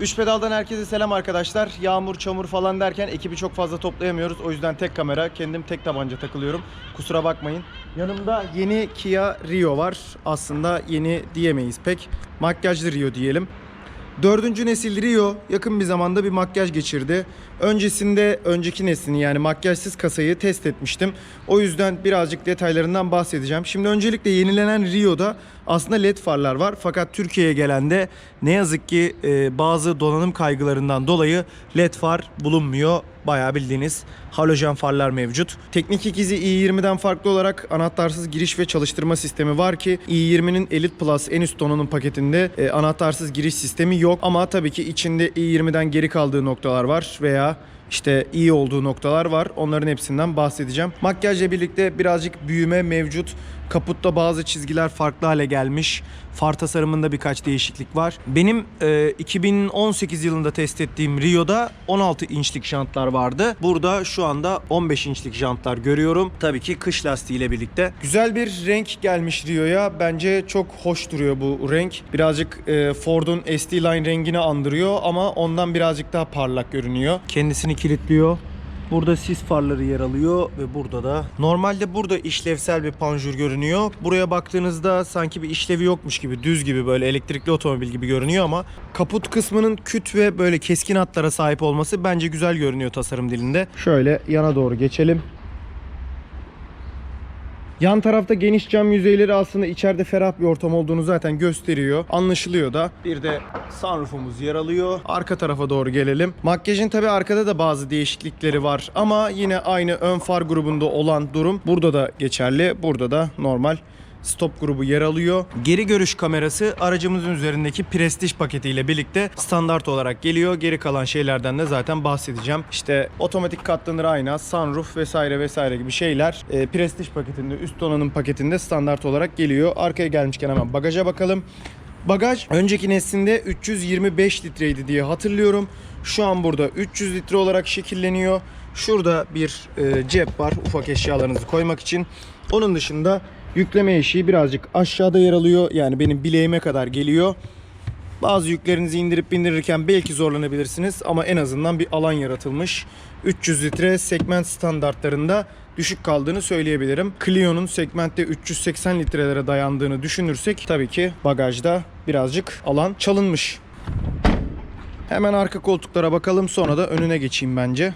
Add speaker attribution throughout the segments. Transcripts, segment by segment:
Speaker 1: Üç pedaldan herkese selam arkadaşlar. Yağmur, çamur falan derken ekibi çok fazla toplayamıyoruz. O yüzden tek kamera, kendim tek tabanca takılıyorum. Kusura bakmayın. Yanımda yeni Kia Rio var. Aslında yeni diyemeyiz pek. Makyajlı Rio diyelim. Dördüncü nesil Rio yakın bir zamanda bir makyaj geçirdi. Öncesinde önceki neslini yani makyajsız kasayı test etmiştim. O yüzden birazcık detaylarından bahsedeceğim. Şimdi öncelikle yenilenen Rio'da aslında led farlar var. Fakat Türkiye'ye gelen de ne yazık ki e, bazı donanım kaygılarından dolayı led far bulunmuyor. Bayağı bildiğiniz halojen farlar mevcut. Teknik ikizi i20'den farklı olarak anahtarsız giriş ve çalıştırma sistemi var ki i20'nin Elite Plus en üst donanım paketinde e, anahtarsız giriş sistemi yok. Ama tabii ki içinde i20'den geri kaldığı noktalar var veya America işte iyi olduğu noktalar var. Onların hepsinden bahsedeceğim. Makyajla birlikte birazcık büyüme mevcut. Kaputta bazı çizgiler farklı hale gelmiş. Far tasarımında birkaç değişiklik var. Benim e, 2018 yılında test ettiğim Rio'da 16 inçlik jantlar vardı. Burada şu anda 15 inçlik jantlar görüyorum. Tabii ki kış lastiğiyle birlikte. Güzel bir renk gelmiş Rio'ya. Bence çok hoş duruyor bu renk. Birazcık e, Ford'un ST Line rengini andırıyor ama ondan birazcık daha parlak görünüyor. Kendisini kilitliyor. Burada sis farları yer alıyor ve burada da normalde burada işlevsel bir panjur görünüyor. Buraya baktığınızda sanki bir işlevi yokmuş gibi düz gibi böyle elektrikli otomobil gibi görünüyor ama kaput kısmının küt ve böyle keskin hatlara sahip olması bence güzel görünüyor tasarım dilinde. Şöyle yana doğru geçelim. Yan tarafta geniş cam yüzeyleri aslında içeride ferah bir ortam olduğunu zaten gösteriyor. Anlaşılıyor da. Bir de sunroofumuz yer alıyor. Arka tarafa doğru gelelim. Makyajın tabi arkada da bazı değişiklikleri var ama yine aynı ön far grubunda olan durum burada da geçerli. Burada da normal stop grubu yer alıyor. Geri görüş kamerası aracımızın üzerindeki prestij paketiyle birlikte standart olarak geliyor. Geri kalan şeylerden de zaten bahsedeceğim. İşte otomatik katlanır ayna, sunroof vesaire vesaire gibi şeyler e, prestij paketinde, üst donanım paketinde standart olarak geliyor. Arkaya gelmişken hemen bagaja bakalım. Bagaj önceki neslinde 325 litreydi diye hatırlıyorum. Şu an burada 300 litre olarak şekilleniyor. Şurada bir e, cep var ufak eşyalarınızı koymak için. Onun dışında yükleme eşiği birazcık aşağıda yer alıyor. Yani benim bileğime kadar geliyor. Bazı yüklerinizi indirip bindirirken belki zorlanabilirsiniz ama en azından bir alan yaratılmış. 300 litre segment standartlarında düşük kaldığını söyleyebilirim. Clio'nun segmentte 380 litrelere dayandığını düşünürsek tabii ki bagajda birazcık alan çalınmış. Hemen arka koltuklara bakalım sonra da önüne geçeyim bence.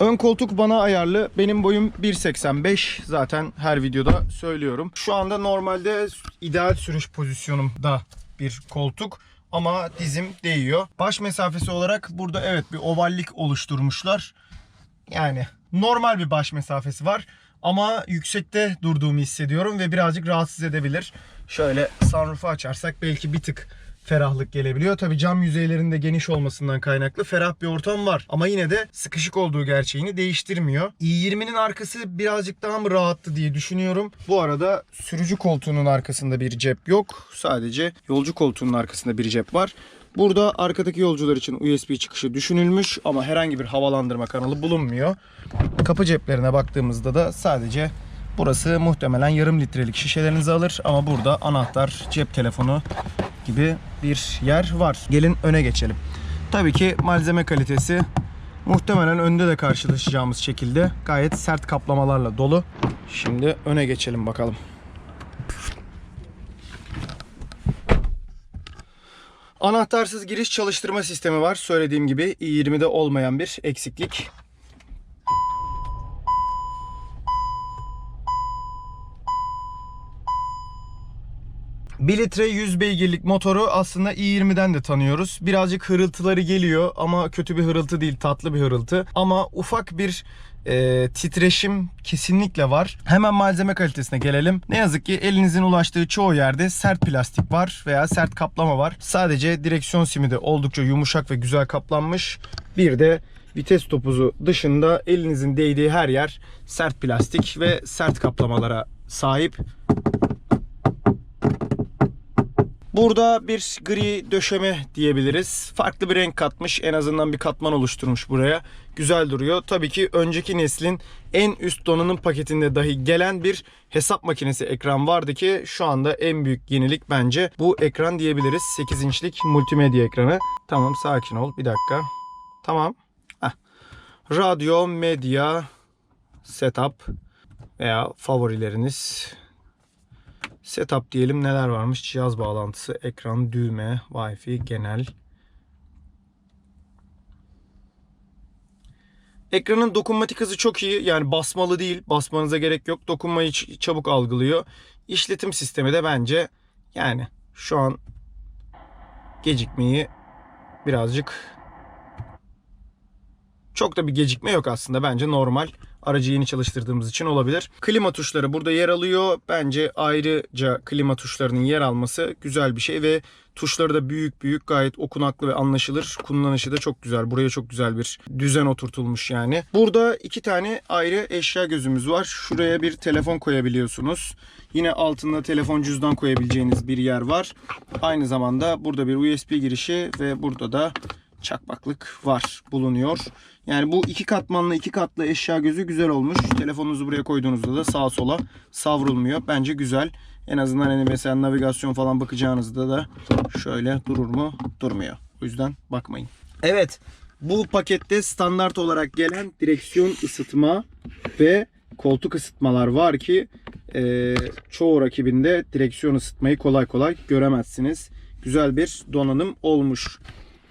Speaker 1: Ön koltuk bana ayarlı. Benim boyum 1.85. Zaten her videoda söylüyorum. Şu anda normalde ideal sürüş pozisyonumda bir koltuk ama dizim değiyor. Baş mesafesi olarak burada evet bir ovallik oluşturmuşlar. Yani normal bir baş mesafesi var ama yüksekte durduğumu hissediyorum ve birazcık rahatsız edebilir. Şöyle sunroof'u açarsak belki bir tık ferahlık gelebiliyor. Tabi cam yüzeylerinde geniş olmasından kaynaklı ferah bir ortam var. Ama yine de sıkışık olduğu gerçeğini değiştirmiyor. i20'nin arkası birazcık daha mı rahattı diye düşünüyorum. Bu arada sürücü koltuğunun arkasında bir cep yok. Sadece yolcu koltuğunun arkasında bir cep var. Burada arkadaki yolcular için USB çıkışı düşünülmüş ama herhangi bir havalandırma kanalı bulunmuyor. Kapı ceplerine baktığımızda da sadece burası muhtemelen yarım litrelik şişelerinizi alır ama burada anahtar, cep telefonu gibi bir yer var. Gelin öne geçelim. Tabii ki malzeme kalitesi muhtemelen önde de karşılaşacağımız şekilde gayet sert kaplamalarla dolu. Şimdi öne geçelim bakalım. Anahtarsız giriş çalıştırma sistemi var. Söylediğim gibi i20'de olmayan bir eksiklik. Bir litre 100 beygirlik motoru aslında i20'den de tanıyoruz. Birazcık hırıltıları geliyor ama kötü bir hırıltı değil, tatlı bir hırıltı. Ama ufak bir e, titreşim kesinlikle var. Hemen malzeme kalitesine gelelim. Ne yazık ki elinizin ulaştığı çoğu yerde sert plastik var veya sert kaplama var. Sadece direksiyon simi de oldukça yumuşak ve güzel kaplanmış. Bir de vites topuzu dışında elinizin değdiği her yer sert plastik ve sert kaplamalara sahip. Burada bir gri döşeme diyebiliriz. Farklı bir renk katmış. En azından bir katman oluşturmuş buraya. Güzel duruyor. Tabii ki önceki neslin en üst donanım paketinde dahi gelen bir hesap makinesi ekran vardı ki şu anda en büyük yenilik bence bu ekran diyebiliriz. 8 inçlik multimedya ekranı. Tamam sakin ol bir dakika. Tamam. Heh. Radyo, medya, setup veya favorileriniz. Setup diyelim neler varmış? Cihaz bağlantısı, ekran, düğme, Wi-Fi, genel. Ekranın dokunmatik hızı çok iyi. Yani basmalı değil. Basmanıza gerek yok. Dokunmayı çabuk algılıyor. İşletim sistemi de bence yani şu an gecikmeyi birazcık çok da bir gecikme yok aslında. Bence normal. Aracı yeni çalıştırdığımız için olabilir. Klima tuşları burada yer alıyor. Bence ayrıca klima tuşlarının yer alması güzel bir şey ve tuşları da büyük büyük gayet okunaklı ve anlaşılır. Kullanışı da çok güzel. Buraya çok güzel bir düzen oturtulmuş yani. Burada iki tane ayrı eşya gözümüz var. Şuraya bir telefon koyabiliyorsunuz. Yine altında telefon cüzdan koyabileceğiniz bir yer var. Aynı zamanda burada bir USB girişi ve burada da çakmaklık var bulunuyor. Yani bu iki katmanlı iki katlı eşya gözü güzel olmuş. Telefonunuzu buraya koyduğunuzda da sağa sola savrulmuyor. Bence güzel. En azından hani mesela navigasyon falan bakacağınızda da şöyle durur mu? Durmuyor. O yüzden bakmayın. Evet. Bu pakette standart olarak gelen direksiyon ısıtma ve koltuk ısıtmalar var ki e, çoğu rakibinde direksiyon ısıtmayı kolay kolay göremezsiniz. Güzel bir donanım olmuş.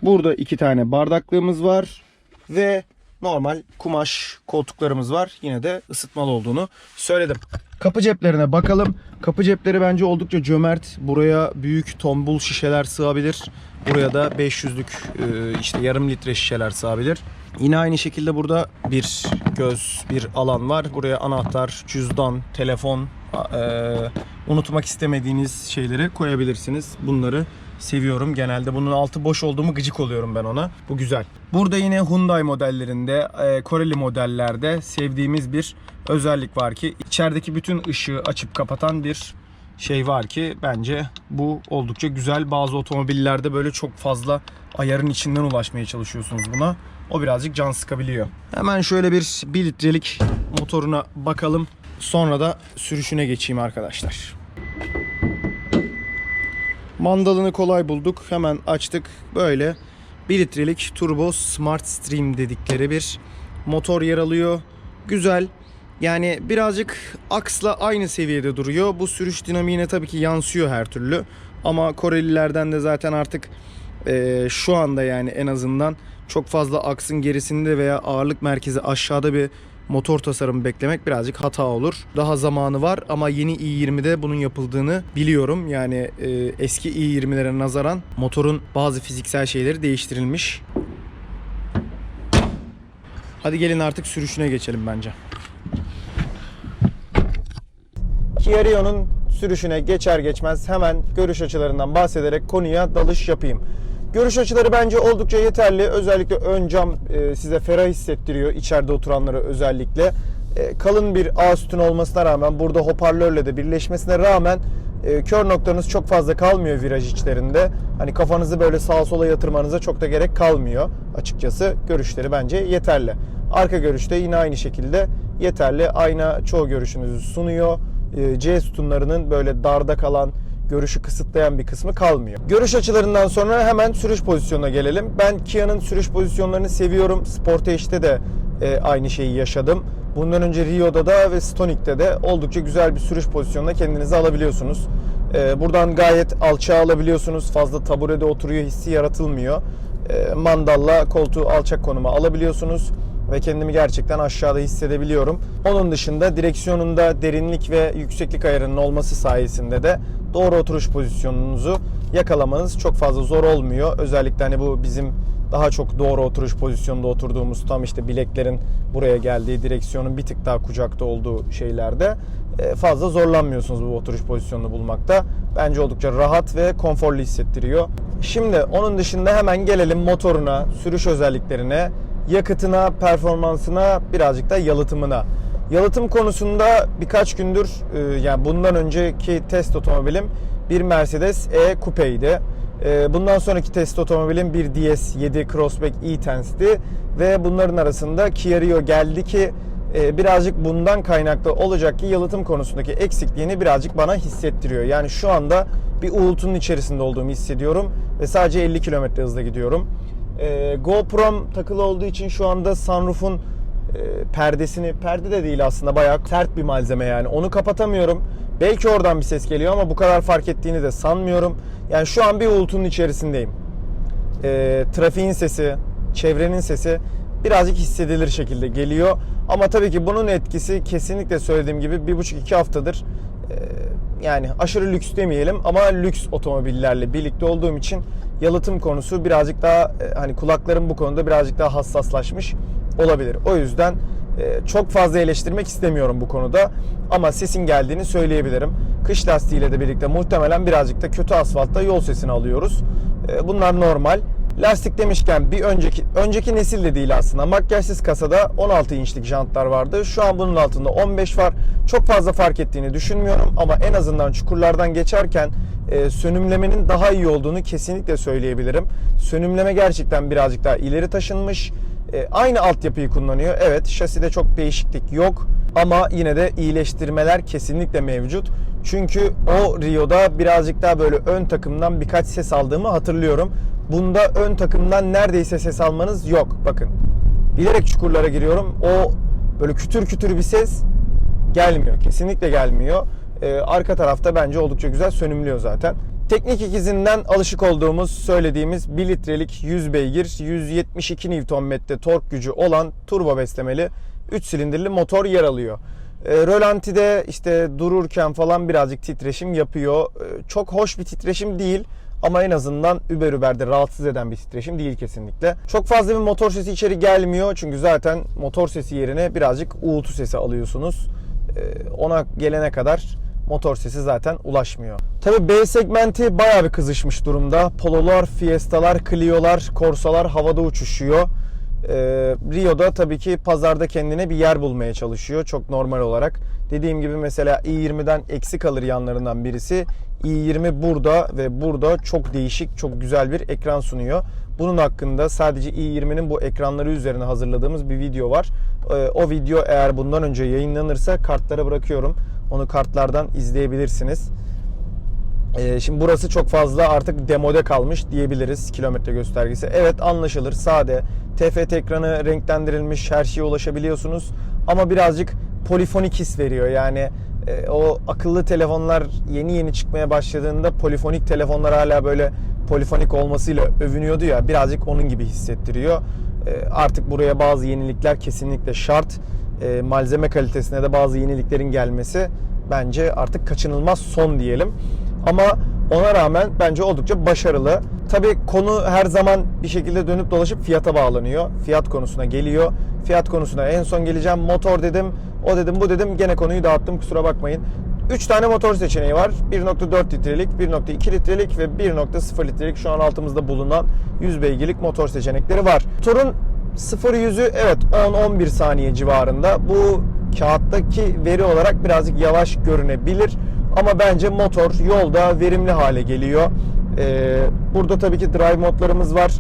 Speaker 1: Burada iki tane bardaklığımız var ve normal kumaş koltuklarımız var. Yine de ısıtmalı olduğunu söyledim. Kapı ceplerine bakalım. Kapı cepleri bence oldukça cömert. Buraya büyük tombul şişeler sığabilir. Buraya da 500'lük e, işte yarım litre şişeler sığabilir. Yine aynı şekilde burada bir göz, bir alan var. Buraya anahtar, cüzdan, telefon, e, unutmak istemediğiniz şeyleri koyabilirsiniz. Bunları seviyorum. Genelde bunun altı boş olduğumu gıcık oluyorum ben ona. Bu güzel. Burada yine Hyundai modellerinde, e, Koreli modellerde sevdiğimiz bir özellik var ki içerideki bütün ışığı açıp kapatan bir şey var ki bence bu oldukça güzel. Bazı otomobillerde böyle çok fazla ayarın içinden ulaşmaya çalışıyorsunuz buna. O birazcık can sıkabiliyor. Hemen şöyle bir 1 litrelik motoruna bakalım. Sonra da sürüşüne geçeyim arkadaşlar. Mandalını kolay bulduk. Hemen açtık. Böyle 1 litrelik turbo smart stream dedikleri bir motor yer alıyor. Güzel. Yani birazcık aksla aynı seviyede duruyor. Bu sürüş dinamiğine tabii ki yansıyor her türlü. Ama Korelilerden de zaten artık e, şu anda yani en azından çok fazla aksın gerisinde veya ağırlık merkezi aşağıda bir motor tasarımı beklemek birazcık hata olur. Daha zamanı var ama yeni i20'de bunun yapıldığını biliyorum. Yani e, eski i20'lere nazaran motorun bazı fiziksel şeyleri değiştirilmiş. Hadi gelin artık sürüşüne geçelim bence. Kia Rio'nun sürüşüne geçer geçmez hemen görüş açılarından bahsederek konuya dalış yapayım. Görüş açıları bence oldukça yeterli. Özellikle ön cam e, size ferah hissettiriyor içeride oturanlara özellikle. E, kalın bir A sütun olmasına rağmen burada hoparlörle de birleşmesine rağmen e, kör noktanız çok fazla kalmıyor viraj içlerinde. Hani kafanızı böyle sağa sola yatırmanıza çok da gerek kalmıyor açıkçası. Görüşleri bence yeterli. Arka görüşte yine aynı şekilde yeterli. Ayna çoğu görüşünüzü sunuyor. C sütunlarının böyle darda kalan görüşü kısıtlayan bir kısmı kalmıyor. Görüş açılarından sonra hemen sürüş pozisyonuna gelelim. Ben Kia'nın sürüş pozisyonlarını seviyorum. Sportage'de de e, aynı şeyi yaşadım. Bundan önce Rio'da da ve Stonic'te de oldukça güzel bir sürüş pozisyonuna kendinizi alabiliyorsunuz. E, buradan gayet alçağa alabiliyorsunuz. Fazla taburede oturuyor hissi yaratılmıyor. E, mandalla koltuğu alçak konuma alabiliyorsunuz ve kendimi gerçekten aşağıda hissedebiliyorum. Onun dışında direksiyonunda derinlik ve yükseklik ayarının olması sayesinde de doğru oturuş pozisyonunuzu yakalamanız çok fazla zor olmuyor. Özellikle hani bu bizim daha çok doğru oturuş pozisyonunda oturduğumuz tam işte bileklerin buraya geldiği direksiyonun bir tık daha kucakta olduğu şeylerde e, fazla zorlanmıyorsunuz bu oturuş pozisyonunu bulmakta. Bence oldukça rahat ve konforlu hissettiriyor. Şimdi onun dışında hemen gelelim motoruna, sürüş özelliklerine yakıtına, performansına, birazcık da yalıtımına. Yalıtım konusunda birkaç gündür e, yani bundan önceki test otomobilim bir Mercedes E Coupe'ydi. Ee, Bundan sonraki test otomobilim bir DS7 Crossback e-Tense'di ve bunların arasında Kia Rio geldi ki e, birazcık bundan kaynaklı olacak ki yalıtım konusundaki eksikliğini birazcık bana hissettiriyor. Yani şu anda bir uğultunun içerisinde olduğumu hissediyorum ve sadece 50 km hızla gidiyorum. Ee, GoPro'm takılı olduğu için şu anda sunroof'un e, perdesini, perde de değil aslında bayağı sert bir malzeme yani. Onu kapatamıyorum. Belki oradan bir ses geliyor ama bu kadar fark ettiğini de sanmıyorum. Yani şu an bir uğultunun içerisindeyim. E, trafiğin sesi, çevrenin sesi birazcık hissedilir şekilde geliyor. Ama tabii ki bunun etkisi kesinlikle söylediğim gibi bir buçuk iki haftadır e, yani aşırı lüks demeyelim ama lüks otomobillerle birlikte olduğum için yalıtım konusu birazcık daha e, hani kulaklarım bu konuda birazcık daha hassaslaşmış olabilir. O yüzden e, çok fazla eleştirmek istemiyorum bu konuda ama sesin geldiğini söyleyebilirim. Kış lastiğiyle de birlikte muhtemelen birazcık da kötü asfaltta yol sesini alıyoruz. E, Bunlar normal. Lastik demişken bir önceki önceki nesil de değil aslında. Makyajsız kasada 16 inçlik jantlar vardı. Şu an bunun altında 15 var. Çok fazla fark ettiğini düşünmüyorum ama en azından çukurlardan geçerken e, sönümlemenin daha iyi olduğunu kesinlikle söyleyebilirim. Sönümleme gerçekten birazcık daha ileri taşınmış. E, aynı altyapıyı kullanıyor. Evet şaside çok değişiklik yok ama yine de iyileştirmeler kesinlikle mevcut. Çünkü o Rio'da birazcık daha böyle ön takımdan birkaç ses aldığımı hatırlıyorum. Bunda ön takımdan neredeyse ses almanız yok. Bakın bilerek çukurlara giriyorum. O böyle kütür kütür bir ses gelmiyor. Kesinlikle gelmiyor. Ee, arka tarafta bence oldukça güzel sönümlüyor zaten. Teknik ikizinden alışık olduğumuz, söylediğimiz 1 litrelik 100 beygir, 172 Nm tork gücü olan turbo beslemeli 3 silindirli motor yer alıyor. E, rölantide işte dururken falan birazcık titreşim yapıyor. E, çok hoş bir titreşim değil ama en azından über überde rahatsız eden bir titreşim değil kesinlikle. Çok fazla bir motor sesi içeri gelmiyor çünkü zaten motor sesi yerine birazcık uğultu sesi alıyorsunuz. E, ona gelene kadar motor sesi zaten ulaşmıyor. Tabi B segmenti bayağı bir kızışmış durumda. Pololar, Fiesta'lar, Clio'lar, Corsa'lar havada uçuşuyor. Ee, Rio'da tabii ki pazarda kendine bir yer bulmaya çalışıyor çok normal olarak. Dediğim gibi mesela i20'den eksik kalır yanlarından birisi. i20 burada ve burada çok değişik, çok güzel bir ekran sunuyor. Bunun hakkında sadece i20'nin bu ekranları üzerine hazırladığımız bir video var. Ee, o video eğer bundan önce yayınlanırsa kartlara bırakıyorum. Onu kartlardan izleyebilirsiniz. Ee, şimdi burası çok fazla artık demode kalmış diyebiliriz kilometre göstergesi. Evet anlaşılır sade. TFT ekranı renklendirilmiş her şeye ulaşabiliyorsunuz. Ama birazcık polifonik his veriyor. Yani e, o akıllı telefonlar yeni yeni çıkmaya başladığında polifonik telefonlar hala böyle polifonik olmasıyla övünüyordu ya. Birazcık onun gibi hissettiriyor. E, artık buraya bazı yenilikler kesinlikle şart. E, malzeme kalitesine de bazı yeniliklerin gelmesi bence artık kaçınılmaz son diyelim. Ama ona rağmen bence oldukça başarılı. Tabii konu her zaman bir şekilde dönüp dolaşıp fiyata bağlanıyor. Fiyat konusuna geliyor. Fiyat konusuna en son geleceğim. Motor dedim, o dedim, bu dedim. Gene konuyu dağıttım kusura bakmayın. 3 tane motor seçeneği var. 1.4 litrelik, 1.2 litrelik ve 1.0 litrelik şu an altımızda bulunan 100 beygirlik motor seçenekleri var. Motorun 0 yüzü evet 10-11 saniye civarında. Bu kağıttaki veri olarak birazcık yavaş görünebilir. Ama bence motor yolda verimli hale geliyor. Ee, burada tabii ki drive modlarımız var.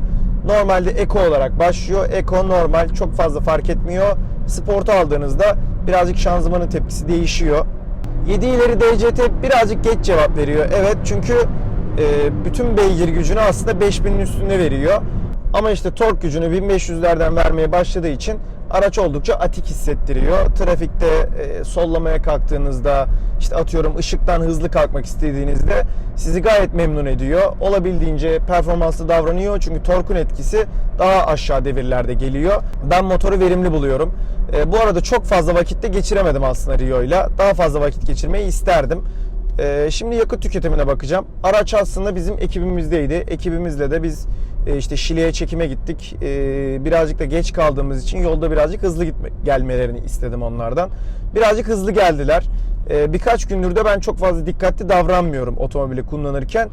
Speaker 1: Normalde Eco olarak başlıyor. Eco normal çok fazla fark etmiyor. Sport'a aldığınızda birazcık şanzımanın tepkisi değişiyor. 7 ileri DCT birazcık geç cevap veriyor. Evet çünkü e, bütün beygir gücünü aslında 5000'in üstünde veriyor. Ama işte tork gücünü 1500'lerden vermeye başladığı için araç oldukça atik hissettiriyor. Trafikte e, sollamaya kalktığınızda işte atıyorum ışıktan hızlı kalkmak istediğinizde sizi gayet memnun ediyor. Olabildiğince performanslı davranıyor çünkü torkun etkisi daha aşağı devirlerde geliyor. Ben motoru verimli buluyorum. E, bu arada çok fazla vakitte geçiremedim aslında Rio ile. Daha fazla vakit geçirmeyi isterdim. Ee, şimdi yakıt tüketimine bakacağım. Araç aslında bizim ekibimizdeydi. Ekibimizle de biz e, işte Şile'ye çekime gittik. Ee, birazcık da geç kaldığımız için yolda birazcık hızlı gitme, gelmelerini istedim onlardan. Birazcık hızlı geldiler. Ee, birkaç gündür de ben çok fazla dikkatli davranmıyorum otomobili kullanırken.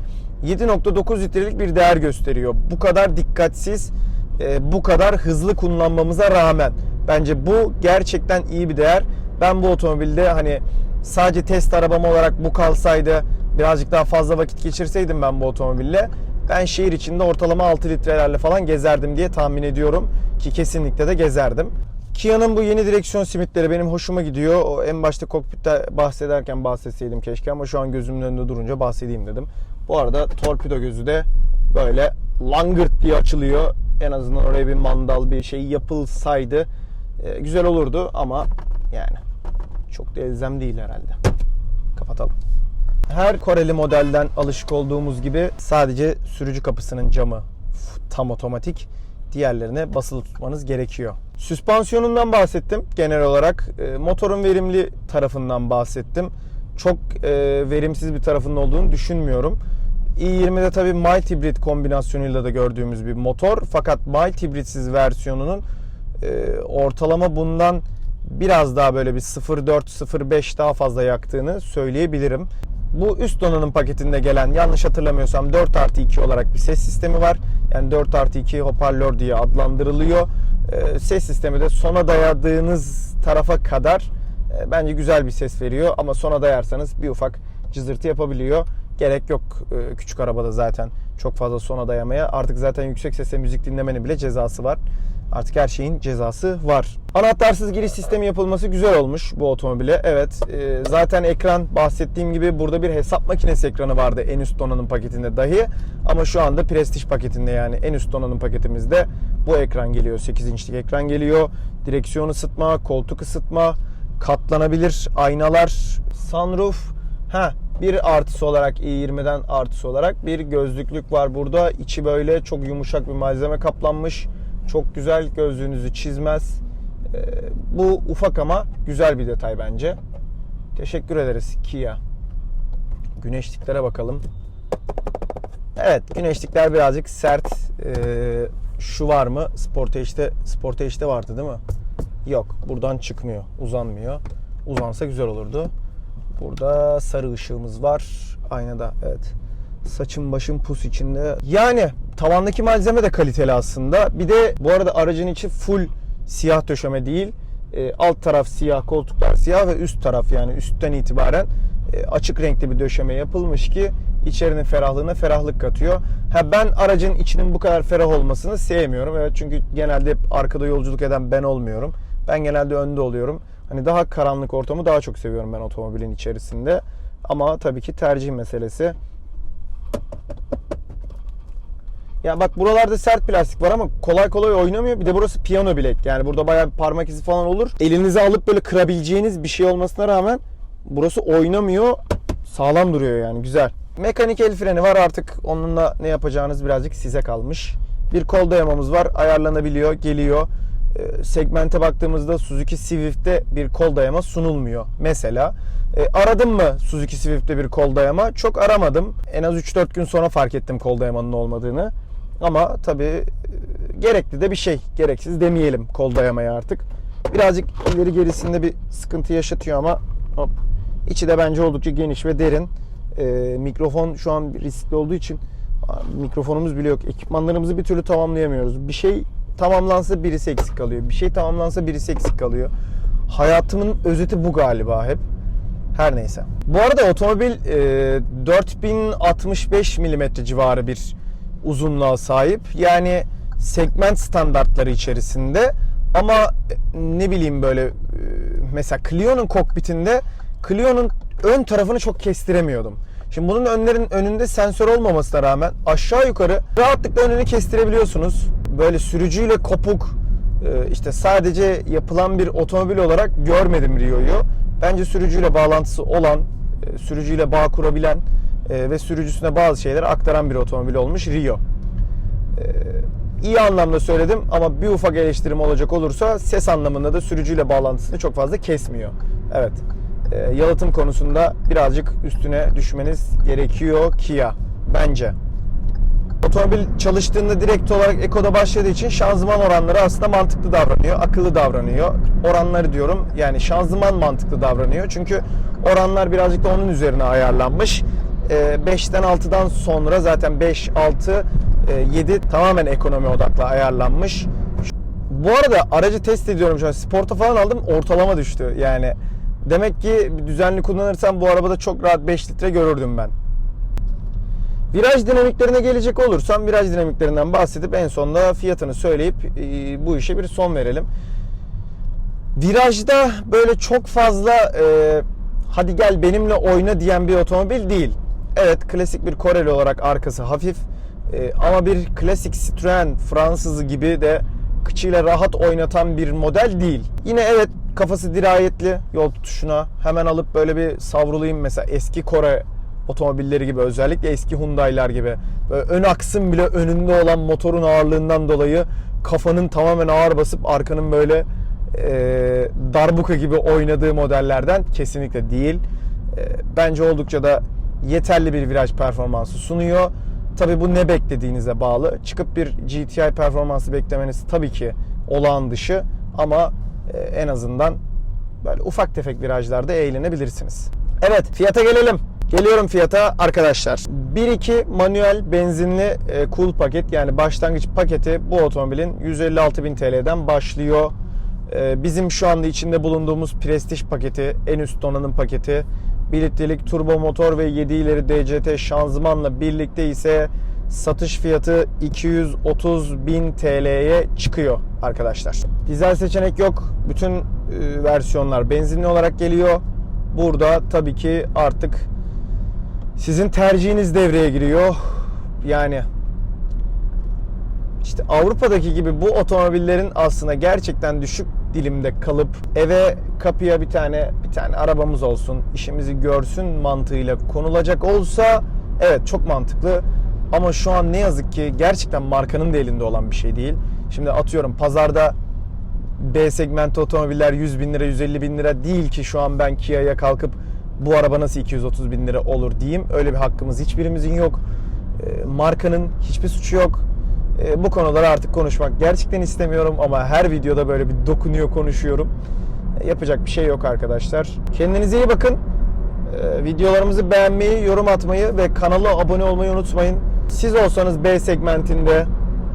Speaker 1: 7.9 litrelik bir değer gösteriyor. Bu kadar dikkatsiz, e, bu kadar hızlı kullanmamıza rağmen bence bu gerçekten iyi bir değer. Ben bu otomobilde hani sadece test arabam olarak bu kalsaydı birazcık daha fazla vakit geçirseydim ben bu otomobille ben şehir içinde ortalama 6 litrelerle falan gezerdim diye tahmin ediyorum ki kesinlikle de gezerdim. Kia'nın bu yeni direksiyon simitleri benim hoşuma gidiyor. En başta kokpitte bahsederken bahsetseydim keşke ama şu an gözümün önünde durunca bahsedeyim dedim. Bu arada torpido gözü de böyle langırt diye açılıyor. En azından oraya bir mandal bir şey yapılsaydı e, güzel olurdu ama yani çok da elzem değil herhalde. Kapatalım. Her Koreli modelden alışık olduğumuz gibi sadece sürücü kapısının camı tam otomatik. Diğerlerine basılı tutmanız gerekiyor. Süspansiyonundan bahsettim genel olarak. E, motorun verimli tarafından bahsettim. Çok e, verimsiz bir tarafının olduğunu düşünmüyorum. i20'de tabii mild hibrit kombinasyonuyla da gördüğümüz bir motor. Fakat mild hibritsiz versiyonunun e, ortalama bundan biraz daha böyle bir 0.4-0.5 daha fazla yaktığını söyleyebilirim. Bu üst donanım paketinde gelen yanlış hatırlamıyorsam 4 artı 2 olarak bir ses sistemi var. Yani 4 artı 2 hoparlör diye adlandırılıyor. Ee, ses sistemi de sona dayadığınız tarafa kadar e, bence güzel bir ses veriyor. Ama sona dayarsanız bir ufak cızırtı yapabiliyor. Gerek yok e, küçük arabada zaten çok fazla sona dayamaya. Artık zaten yüksek sesle müzik dinlemenin bile cezası var. Artık her şeyin cezası var. Anahtarsız giriş sistemi yapılması güzel olmuş bu otomobile. Evet e, zaten ekran bahsettiğim gibi burada bir hesap makinesi ekranı vardı en üst donanım paketinde dahi. Ama şu anda Prestige paketinde yani en üst donanım paketimizde bu ekran geliyor. 8 inçlik ekran geliyor. Direksiyon ısıtma, koltuk ısıtma, katlanabilir aynalar, sunroof. Ha bir artısı olarak i20'den artısı olarak bir gözlüklük var burada. İçi böyle çok yumuşak bir malzeme kaplanmış. Çok güzel gözlüğünüzü çizmez. Ee, bu ufak ama güzel bir detay bence. Teşekkür ederiz Kia. Güneşliklere bakalım. Evet güneşlikler birazcık sert. Ee, şu var mı? Sportage'de Sportage'de vardı değil mi? Yok. Buradan çıkmıyor. Uzanmıyor. Uzansa güzel olurdu. Burada sarı ışığımız var. Aynada evet. Saçım başım pus içinde. Yani tavandaki malzeme de kaliteli aslında. Bir de bu arada aracın içi full siyah döşeme değil. E, alt taraf siyah, koltuklar siyah ve üst taraf yani üstten itibaren e, açık renkli bir döşeme yapılmış ki içerinin ferahlığına ferahlık katıyor. Ha ben aracın içinin bu kadar ferah olmasını sevmiyorum. Evet çünkü genelde hep arkada yolculuk eden ben olmuyorum. Ben genelde önde oluyorum. Hani daha karanlık ortamı daha çok seviyorum ben otomobilin içerisinde. Ama tabii ki tercih meselesi. Ya bak buralarda sert plastik var ama kolay kolay oynamıyor. Bir de burası piyano bilek. Yani burada bayağı parmak izi falan olur. Elinize alıp böyle kırabileceğiniz bir şey olmasına rağmen burası oynamıyor. Sağlam duruyor yani güzel. Mekanik el freni var artık onunla ne yapacağınız birazcık size kalmış. Bir kol dayamamız var ayarlanabiliyor geliyor. Ee, segmente baktığımızda Suzuki Swift'te bir kol dayama sunulmuyor. Mesela e, aradım mı Suzuki Swift'te bir kol dayama? Çok aramadım. En az 3-4 gün sonra fark ettim kol dayamanın olmadığını. Ama tabii e, gerekli de bir şey. Gereksiz demeyelim kol dayamaya artık. Birazcık ileri gerisinde bir sıkıntı yaşatıyor ama hop. İçi de bence oldukça geniş ve derin. E, mikrofon şu an riskli olduğu için mikrofonumuz bile yok. Ekipmanlarımızı bir türlü tamamlayamıyoruz. Bir şey tamamlansa birisi eksik kalıyor. Bir şey tamamlansa birisi eksik kalıyor. Hayatımın özeti bu galiba hep. Her neyse. Bu arada otomobil e, 4065 mm civarı bir uzunluğa sahip. Yani segment standartları içerisinde ama e, ne bileyim böyle e, mesela Clio'nun kokpitinde Clio'nun ön tarafını çok kestiremiyordum. Şimdi bunun önlerin önünde sensör olmamasına rağmen aşağı yukarı rahatlıkla önünü kestirebiliyorsunuz. Böyle sürücüyle kopuk e, işte sadece yapılan bir otomobil olarak görmedim Rio'yu. Bence sürücüyle bağlantısı olan, e, sürücüyle bağ kurabilen e, ve sürücüsüne bazı şeyleri aktaran bir otomobil olmuş Rio. İyi anlamda söyledim ama bir ufak eleştirim olacak olursa ses anlamında da sürücüyle bağlantısını çok fazla kesmiyor. Evet. Yalıtım konusunda birazcık üstüne düşmeniz gerekiyor Kia bence. Otomobil çalıştığında direkt olarak ekoda başladığı için şanzıman oranları aslında mantıklı davranıyor, akıllı davranıyor. Oranları diyorum yani şanzıman mantıklı davranıyor. Çünkü oranlar birazcık da onun üzerine ayarlanmış. 5'ten 6'dan sonra zaten 5, 6, 7 tamamen ekonomi odaklı ayarlanmış. Bu arada aracı test ediyorum şu an. Sporta falan aldım ortalama düştü. Yani demek ki düzenli kullanırsam bu arabada çok rahat 5 litre görürdüm ben. Viraj dinamiklerine gelecek olursam viraj dinamiklerinden bahsedip en sonunda fiyatını söyleyip e, bu işe bir son verelim. Virajda böyle çok fazla e, hadi gel benimle oyna diyen bir otomobil değil. Evet klasik bir Corel olarak arkası hafif e, ama bir klasik Citroen Fransızı gibi de kıçıyla rahat oynatan bir model değil. Yine evet kafası dirayetli yol tutuşuna hemen alıp böyle bir savrulayım mesela eski Kore otomobilleri gibi özellikle eski Hyundai'lar gibi böyle ön aksın bile önünde olan motorun ağırlığından dolayı kafanın tamamen ağır basıp arkanın böyle e, darbuka gibi oynadığı modellerden kesinlikle değil. E, bence oldukça da yeterli bir viraj performansı sunuyor. Tabi bu ne beklediğinize bağlı. Çıkıp bir GTI performansı beklemeniz tabii ki olağan dışı ama e, en azından böyle ufak tefek virajlarda eğlenebilirsiniz. Evet fiyata gelelim. Geliyorum fiyata arkadaşlar. 1.2 manuel benzinli e, cool paket yani başlangıç paketi bu otomobilin 156.000 TL'den başlıyor. E, bizim şu anda içinde bulunduğumuz Prestige paketi, en üst donanım paketi 1 litrelik turbo motor ve 7 ileri DCT şanzımanla birlikte ise satış fiyatı 230 bin TL'ye çıkıyor arkadaşlar. Dizel seçenek yok. Bütün e, versiyonlar benzinli olarak geliyor. Burada tabii ki artık sizin tercihiniz devreye giriyor. Yani işte Avrupa'daki gibi bu otomobillerin aslında gerçekten düşük dilimde kalıp eve kapıya bir tane bir tane arabamız olsun, işimizi görsün mantığıyla konulacak olsa evet çok mantıklı. Ama şu an ne yazık ki gerçekten markanın da elinde olan bir şey değil. Şimdi atıyorum pazarda B segmenti otomobiller 100 bin lira 150 bin lira değil ki şu an ben Kia'ya kalkıp bu araba nasıl 230 bin lira olur diyeyim. Öyle bir hakkımız hiçbirimizin yok. E, markanın hiçbir suçu yok. E, bu konuları artık konuşmak gerçekten istemiyorum ama her videoda böyle bir dokunuyor konuşuyorum. E, yapacak bir şey yok arkadaşlar. Kendinize iyi bakın. E, videolarımızı beğenmeyi, yorum atmayı ve kanala abone olmayı unutmayın. Siz olsanız B segmentinde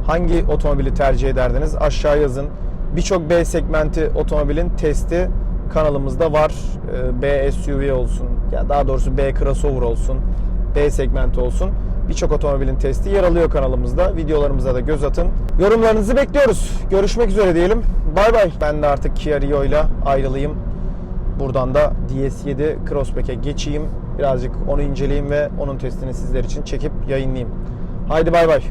Speaker 1: hangi otomobili tercih ederdiniz? Aşağı yazın. Birçok B segmenti otomobilin testi kanalımızda var. Ee, B SUV olsun, ya daha doğrusu B crossover olsun, B segmenti olsun. Birçok otomobilin testi yer alıyor kanalımızda. Videolarımıza da göz atın. Yorumlarınızı bekliyoruz. Görüşmek üzere diyelim. Bay bay. Ben de artık Kia Rio ile ayrılayım. Buradan da DS7 Crossback'e geçeyim. Birazcık onu inceleyeyim ve onun testini sizler için çekip yayınlayayım. Haydi bay bay.